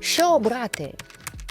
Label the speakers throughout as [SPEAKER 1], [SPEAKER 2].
[SPEAKER 1] Що обрати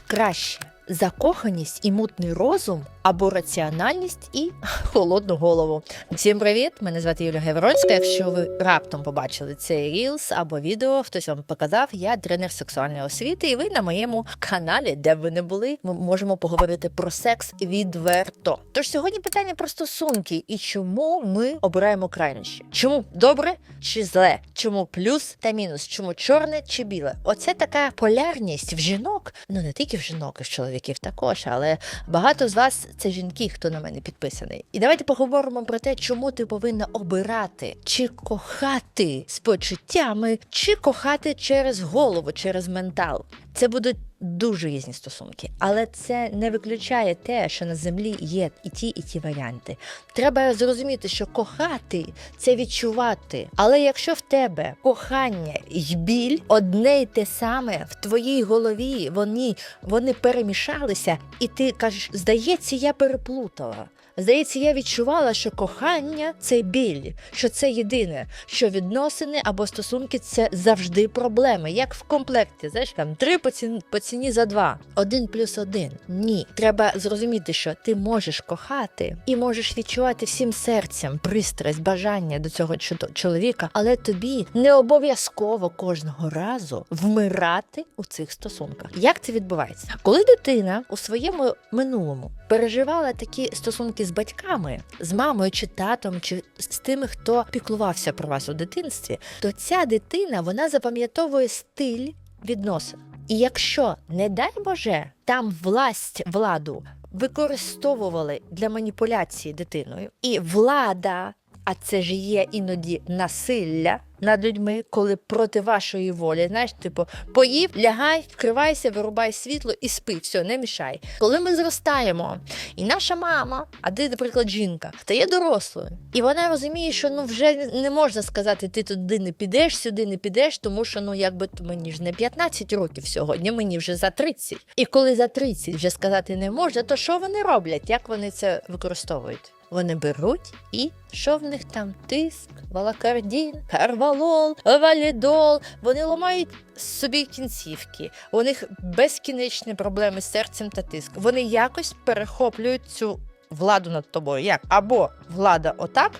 [SPEAKER 1] краще? Закоханість і мутний розум або раціональність і холодну голову. Всім привіт! Мене звати Юлія Гевронська. Якщо ви раптом побачили цей рілс або відео, хтось вам показав, я тренер сексуальної освіти, і ви на моєму каналі, де б ви не були, ми можемо поговорити про секс відверто. Тож сьогодні питання про стосунки і чому ми обираємо крайнощі. Чому добре чи зле? Чому плюс та мінус? Чому чорне чи біле? Оце така полярність в жінок, ну не тільки в жінок, і в чоловіків також, але багато з вас це жінки, хто на мене підписаний. І давайте поговоримо про те, чому ти повинна обирати, чи кохати з почуттями, чи кохати через голову, через ментал. Це будуть дуже різні стосунки, але це не виключає те, що на землі є і ті, і ті варіанти. Треба зрозуміти, що кохати це відчувати. Але якщо в тебе кохання і біль одне й те саме в твоїй голові, вони, вони перемішалися, і ти кажеш, здається, я переплутала. Здається, я відчувала, що кохання це біль, що це єдине, що відносини або стосунки це завжди проблеми, як в комплекті. Знаєш, там три по ціні, по ціні за два, один плюс один. Ні, треба зрозуміти, що ти можеш кохати і можеш відчувати всім серцем пристрасть, бажання до цього чоловіка, але тобі не обов'язково кожного разу вмирати у цих стосунках. Як це відбувається? Коли дитина у своєму минулому переживала такі стосунки з батьками, з мамою чи татом, чи з тими, хто піклувався про вас у дитинстві, то ця дитина вона запам'ятовує стиль відносин. І якщо, не дай Боже, там власть владу використовували для маніпуляції дитиною, і влада, а це ж є іноді насилля над людьми, коли проти вашої волі, знаєш, типу, поїв, лягай, вкривайся, вирубай світло і спи, все, не мішай. Коли ми зростаємо, і наша мама, а ти, наприклад, жінка, стає дорослою, і вона розуміє, що ну вже не можна сказати, ти туди не підеш, сюди не підеш, тому що ну якби мені ж не 15 років сьогодні, мені вже за 30. І коли за 30 вже сказати не можна, то що вони роблять? Як вони це використовують? Вони беруть і що в них там тиск, валакардін, карвалол, валідол. Вони ламають собі кінцівки. У них безкінечні проблеми з серцем та тиск. Вони якось перехоплюють цю владу над тобою. Як? Або влада отак,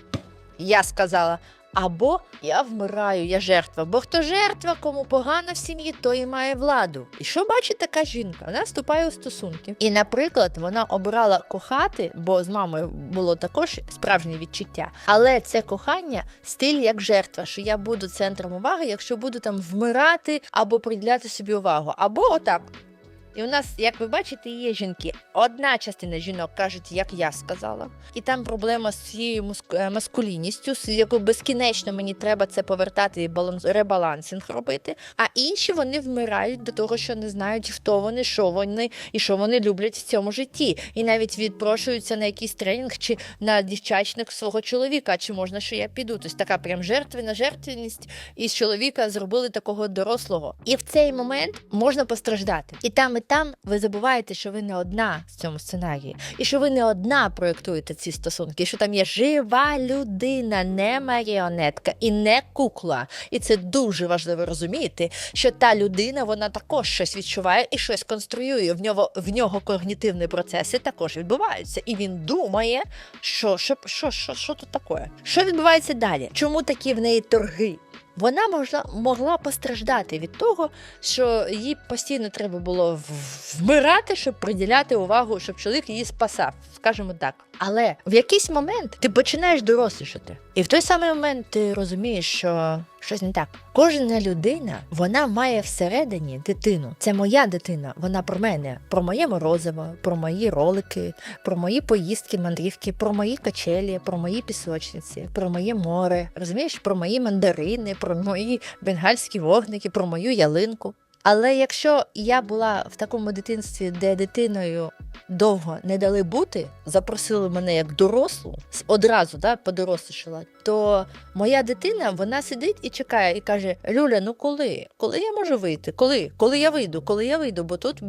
[SPEAKER 1] я сказала. Або я вмираю, я жертва. Бо хто жертва, кому погано в сім'ї, той і має владу. І що бачить така жінка? Вона вступає у стосунки. І, наприклад, вона обирала кохати, бо з мамою було також справжнє відчуття. Але це кохання стиль як жертва, що я буду центром уваги, якщо буду там вмирати або приділяти собі увагу. Або отак. І у нас, як ви бачите, є жінки. Одна частина жінок кажуть, як я сказала, і там проблема з цією е, маскулінністю, з якою безкінечно мені треба це повертати і баланс ребалансинг робити. А інші вони вмирають до того, що не знають, хто вони, що вони і що вони люблять в цьому житті. І навіть відпрошуються на якийсь тренінг чи на дівчачник свого чоловіка. Чи можна, що я піду? Тобто така прям жертвена жертвеність із чоловіка зробили такого дорослого. І в цей момент можна постраждати. І там, і там ви забуваєте, що ви не одна в цьому сценарії, і що ви не одна проєктуєте ці стосунки, що там є жива людина, не маріонетка і не кукла. І це дуже важливо розуміти, що та людина вона також щось відчуває і щось конструює. В нього в нього когнітивні процеси також відбуваються, і він думає, що, що, що, що, що тут таке? Що відбувається далі? Чому такі в неї торги? Вона могла, могла постраждати від того, що їй постійно треба було вмирати, щоб приділяти увагу, щоб чоловік її спасав, скажімо так. Але в якийсь момент ти починаєш дорослішати. І в той самий момент ти розумієш, що щось не так. Кожна людина вона має всередині дитину. Це моя дитина, вона про мене, про моє морозиво, про мої ролики, про мої поїздки, мандрівки, про мої качелі, про мої пісочниці, про моє море. Розумієш, про мої мандарини, про мої бенгальські вогники, про мою ялинку. Але якщо я була в такому дитинстві, де дитиною довго не дали бути, запросили мене як дорослу, одразу да, подорослішала, то моя дитина вона сидить і чекає, і каже: Люля, ну коли? Коли я можу вийти? Коли? Коли я вийду? Коли я вийду? Бо тут.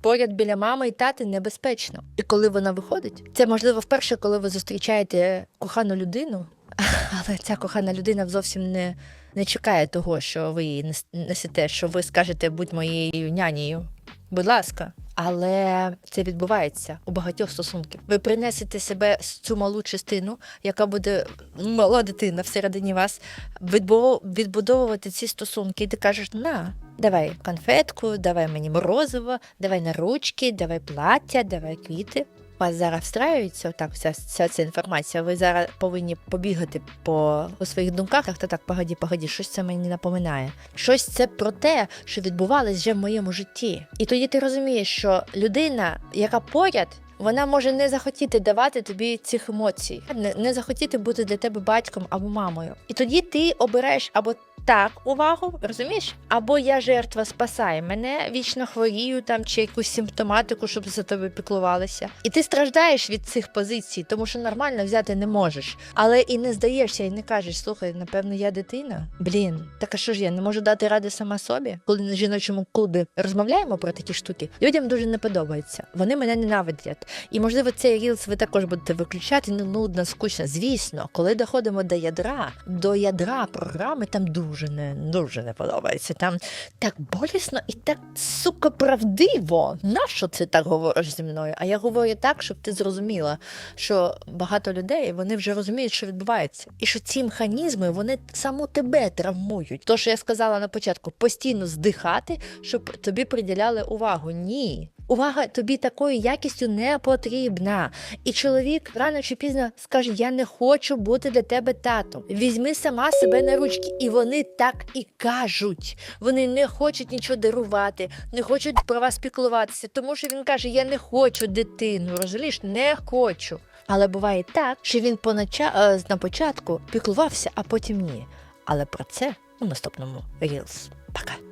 [SPEAKER 1] Поряд біля мами і тати небезпечно. І коли вона виходить, це можливо вперше, коли ви зустрічаєте кохану людину, але ця кохана людина зовсім не не чекає того, що ви її нес- несете, що ви скажете будь моєю нянею. Будь ласка. Але це відбувається у багатьох стосунків. Ви принесете себе з цю малу частину, яка буде мала дитина всередині вас, відбу- відбудовувати ці стосунки, і ти кажеш: на, давай конфетку, давай мені морозиво, давай на ручки, давай плаття, давай квіти. У вас зараз встраюється так вся, вся ця інформація. Ви зараз повинні побігати по, по своїх думках. Та так, погоді, погоді, щось це мені напоминає. Щось це про те, що відбувалось вже в моєму житті. І тоді ти розумієш, що людина, яка поряд. Вона може не захотіти давати тобі цих емоцій, не, не захотіти бути для тебе батьком або мамою. І тоді ти обираєш або так увагу, розумієш? Або я жертва спасай мене, вічно хворію там чи якусь симптоматику, щоб за тебе піклувалися. І ти страждаєш від цих позицій, тому що нормально взяти не можеш. Але і не здаєшся, і не кажеш, слухай, напевно, я дитина. Блін, так а що ж я не можу дати ради сама собі? Коли на жіночому клубі розмовляємо про такі штуки, людям дуже не подобається. Вони мене ненавидять. І можливо, цей рілс ви також будете виключати. Ну нудно, скучно. Звісно, коли доходимо до ядра, до ядра програми, там дуже не дуже не подобається. Там так болісно і так сука правдиво. Нащо ти так говориш зі мною? А я говорю так, щоб ти зрозуміла, що багато людей вони вже розуміють, що відбувається, і що ці механізми вони саму тебе травмують. То, що я сказала на початку, постійно здихати, щоб тобі приділяли увагу. Ні. Увага тобі такою якістю не потрібна. І чоловік рано чи пізно скаже: Я не хочу бути для тебе татом. Візьми сама себе на ручки. І вони так і кажуть. Вони не хочуть нічого дарувати, не хочуть про вас піклуватися, тому що він каже: Я не хочу дитину. Розумієш, не хочу. Але буває так, що він понача... е, на початку піклувався, а потім ні. Але про це у наступному Reels. Пока.